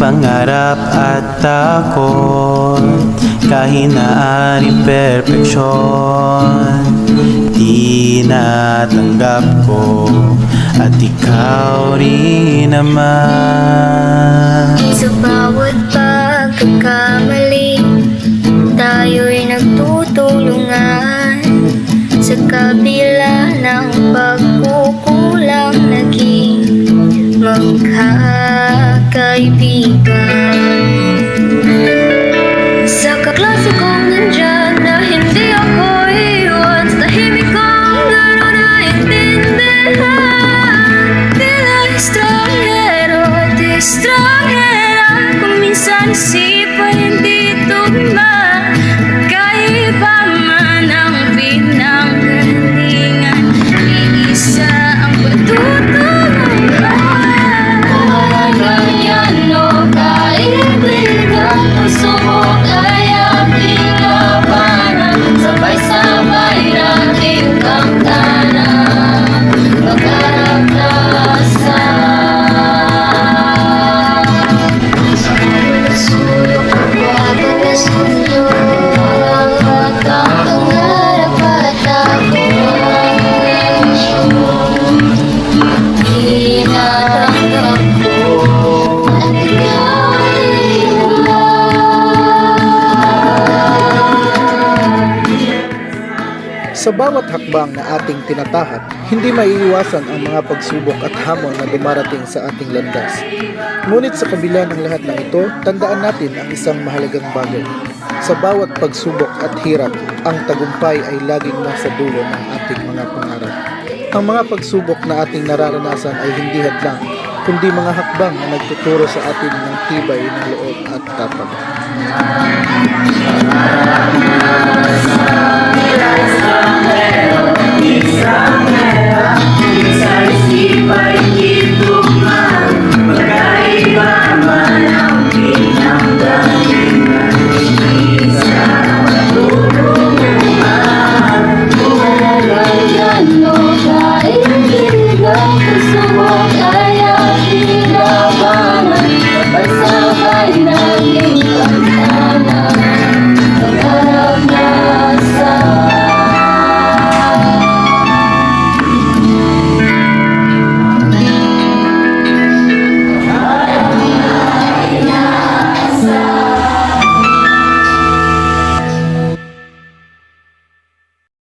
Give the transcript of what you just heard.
pangarap at takot. Kahinaan, imperfeksyon. Tinatanggap ko At ikaw rin naman. Sa bawat pagkakamali Tayo'y nagtutulungan. Sa kabila ng pagkukulang Naging magkakamali magkakaibigan Sa kaklase kong nandyan Na hindi ako iwan Sa tahimik kong laro na intindihan. Tila estranghero at estranghera Kung minsan isipa'y Sa bawat hakbang na ating tinatahak, hindi maiiwasan ang mga pagsubok at hamon na dumarating sa ating landas. Ngunit sa kabila ng lahat ng ito, tandaan natin ang isang mahalagang bagay. Sa bawat pagsubok at hirap, ang tagumpay ay laging nasa dulo ng ating mga pangarap. Ang mga pagsubok na ating nararanasan ay hindi hadlang, kundi mga hakbang na nagtuturo sa atin ng tibay ng loob at tapang. Thanks.